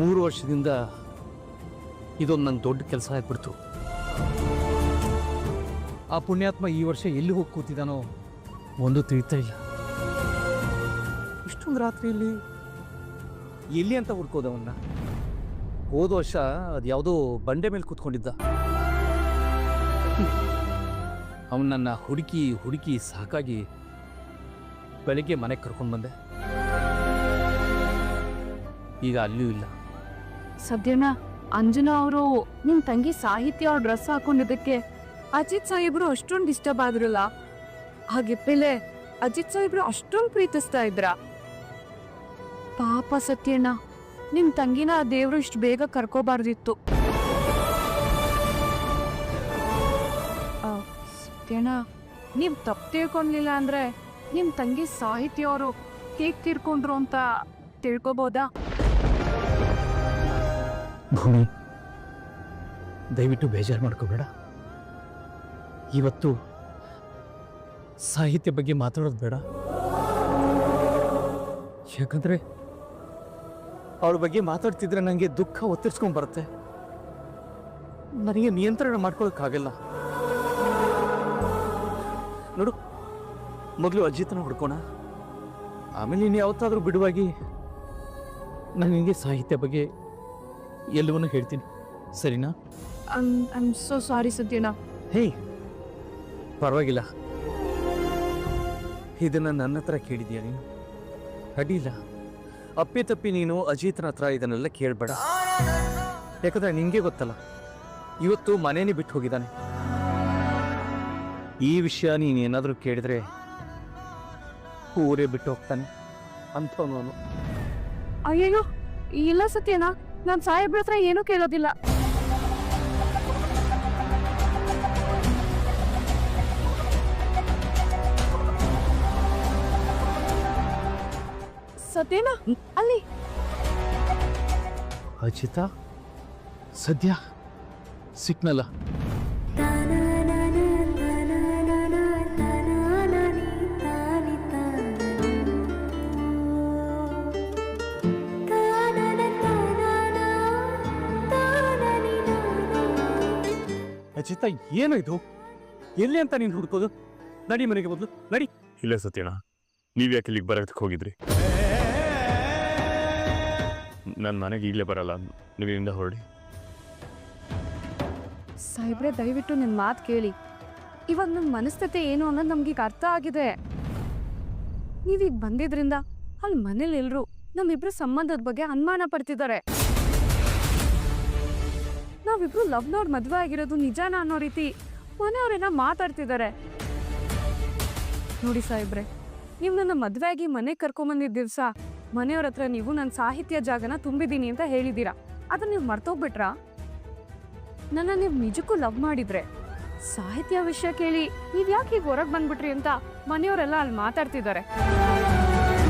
ಮೂರು ವರ್ಷದಿಂದ ಇದೊಂದು ನನ್ನ ದೊಡ್ಡ ಕೆಲಸ ಆಗ್ಬಿಡ್ತು. ಆ ಪುಣ್ಯಾತ್ಮ ಈ ವರ್ಷ ಎಲ್ಲಿ ಹೋಗಿ ಕೂತಿದ್ದಾನೋ ಒಂದು ತಿಳಿತಾ ಇಲ್ಲ. ಇಷ್ಟೊಂದು ರಾತ್ರಿಯಲ್ಲಿ ಎಲ್ಲಿ ಅಂತ ಹುಡ್ಕೋದವನ್ನ ಹೋದ ವರ್ಷ ಅದು ಯಾವುದೋ ಬಂಡೆ ಮೇಲೆ ಕೂತ್ಕೊಂಡಿದ್ದ. ಅವನನ್ನ ಹುಡುಕಿ ಹುಡುಕಿ ಸಾಕಾಗಿ ಬೆಳಿಗ್ಗೆ ಮನೆಗೆ ಕರ್ಕೊಂಡು ಬಂದೆ. ಈಗ ಅಲ್ಲಿಯೂ ಇಲ್ಲ. ಸದ್ಯನ ಅಂಜನಾ ಅವರು ನಿಮ್ ತಂಗಿ ಸಾಹಿತ್ಯ ಅವ್ರ ಡ್ರೆಸ್ ಹಾಕೊಂಡಿದ್ದಕ್ಕೆ ಅಜಿತ್ ಸಾಹೇಬ್ರು ಅಷ್ಟೊಂದು ಡಿಸ್ಟರ್ಬ್ ಆದ್ರಲ್ಲ? ಹಾಗೆ ಪಿಲೆ ಅಜಿತ್ ಸಾಹೇಬ್ರು ಅಷ್ಟೊಂದು ಪ್ರೀತಿಸ್ತಾ ಇದ್ರ? ಪಾಪ ಸತ್ಯಣ್ಣ, ನಿಮ್ ತಂಗಿನ ಆ ದೇವ್ರು ಇಷ್ಟು ಬೇಗ ಕರ್ಕೋಬಾರ್ದಿತ್ತು. ಸತ್ಯಣ್ಣ, ನೀವ್ ತಪ್ಪು ತಿಳ್ಕೊಳ್ಲಿಲ್ಲ ಅಂದ್ರೆ ನಿಮ್ ತಂಗಿ ಸಾಹಿತ್ಯ ಅವರು ಹೇಗ್ ತೀರ್ಕೊಂಡ್ರು ಅಂತ ತಿಳ್ಕೊಬೋದಾ? ಭೂಮಿ. ದಯವಿಟ್ಟು ಬೇಜಾರು ಮಾಡ್ಕೋಬೇಡ. ಇವತ್ತು ಸಾಹಿತ್ಯ ಬಗ್ಗೆ ಮಾತಾಡೋದು ಬೇಡ. ಯಾಕಂದ್ರೆ ಅವ್ರ ಬಗ್ಗೆ ಮಾತಾಡ್ತಿದ್ರೆ ನನಗೆ ದುಃಖ ಒತ್ತಿರ್ಸ್ಕೊಂಡ್ ಬರುತ್ತೆ. ನನಗೆ ನಿಯಂತ್ರಣ ಮಾಡ್ಕೊಳಕ್ಕಾಗಲ್ಲ. ನೋಡು, ಮೊದಲು ಅಜಿತನ ಹುಡ್ಕೋಣ. ಆಮೇಲೆ ನೀನು ಯಾವತ್ತಾದರೂ ಬಿಡುವಾಗಿ ನನಗೆ ಸಾಹಿತ್ಯ ಬಗ್ಗೆ ಎಲ್ಲವನ್ನೂ ಹೇಳ್ತೀನಿ. ಸರಿನಾ? ಐ ಆಮ್ ಸೋ ಸಾರಿ ಸತ್ಯಣ್ಣ ಹೇ ಪರವಾಗಿಲ್ಲ. ಇದನ್ನ ನನ್ನ ಹತ್ರ ಕೇಳಿದ್ಯಾ ನೀನು? ಅಡ್ಡಿಲ್ಲ ಅಪ್ಪಿ ತಪ್ಪಿ ನೀನು ಅಜಿತ್ನ ಹತ್ರ ಇದನ್ನೆಲ್ಲ ಕೇಳಬೇಡ. ಯಾಕಂದ್ರೆ ನಿಂಗೆ ಗೊತ್ತಲ್ಲ ಇವತ್ತು ಮನೇನೇ ಬಿಟ್ಟು ಹೋಗಿದ್ದಾನೆ. ಈ ವಿಷಯ ನೀನು ಏನಾದರೂ ಕೇಳಿದ್ರೆ ಊರೇ ಬಿಟ್ಟು ಹೋಗ್ತಾನೆ ಅಂತ ಅವನು. ಅಯ್ಯಯ್ಯೋ ಇಲ್ಲ ಸತ್ಯಣ್ಣ. ನಾನ್ ಸಾಹೇಬ್ರ ಹತ್ರ ಏನೂ ಕೇಳೋದಿಲ್ಲ. ಸತ್ಯಣ್ಣ ಅಲ್ಲಿ. ಅಜಿತಾ ಸದ್ಯ ಸಿಕ್ನಲ್ಲ. ಅಜಿತ ಏನು ಇದು? ಎಲ್ಲಿ ಅಂತ ನೀನು ಹುಡ್ಕೋದು? ನಡಿ ಮನೆಗೆ ಮೊದಲು ನಡಿ. ಇಲ್ಲ ಸತ್ಯಣ್ಣ ನೀವು ಯಾಕೆ ಇಲ್ಲಿಗೆ ಬರೋದಕ್ಕೆ ಹೋಗಿದ್ರಿ? ನನ್ನ ಮನೆಗೆ ಈಗಲೇ ಬರಲ್ಲ ನೀವಿಂದ ಹೊರಡಿ. ಸಾಹೇಬ್ರೆ ದಯವಿಟ್ಟು ನಿನ್ ಮಾತು ಕೇಳಿ. ಇವಾಗ ನನ್ನ ಮನಸ್ಥಿತಿ ಏನು ಅನ್ನೋದು ನಮ್ಗೀಗ ಅರ್ಥ ಆಗಿದೆ. ನೀವೀಗ ಬಂದಿದ್ರಿಂದ ಅಲ್ಲಿ ಮನೇಲಿ ಎಲ್ರು ನಮ್ಮಿಬ್ರು ಸಂಬಂಧದ ಬಗ್ಗೆ ಅನುಮಾನ ಪಡ್ತಿದ್ದಾರೆ. ನಾವಿಬ್ರು ಲವ್ನವ್ರ ಮದುವೆ ಆಗಿರೋದು ನಿಜಾನ ಅನ್ನೋ ರೀತಿ ಮನೆಯವ್ರೇನ ಮಾತಾಡ್ತಿದ್ದಾರೆ ನೋಡಿ ಸಾಹೇಬ್ರೆ, ನೀವು ನನ್ನ ಮದುವೆ ಆಗಿ ಮನೆಗೆ ಕರ್ಕೊಂಬಂದಿದ್ದ ದಿವಸ ಮನೆಯವ್ರ ಹತ್ರ ನೀವು ನನ್ನ ಸಾಹಿತ್ಯ ಜಾಗನ ತುಂಬಿದ್ದೀನಿ ಅಂತ ಹೇಳಿದ್ದೀರಾ? ಅದನ್ನ ನೀವು ಮರ್ತೋಗ್ಬಿಟ್ರಾ? ನನ್ನ ನೀವು ನಿಜಕ್ಕೂ ಲವ್ ಮಾಡಿದ್ರೆ? ಸಾಹಿತ್ಯ ವಿಷಯ ಕೇಳಿ ನೀವ್ ಯಾಕೆ ಈಗ ಹೊರಗೆ ಬಂದ್ಬಿಟ್ರಿ ಅಂತ ಮನೆಯವರೆಲ್ಲ ಅಲ್ಲಿ ಮಾತಾಡ್ತಿದ್ದಾರೆ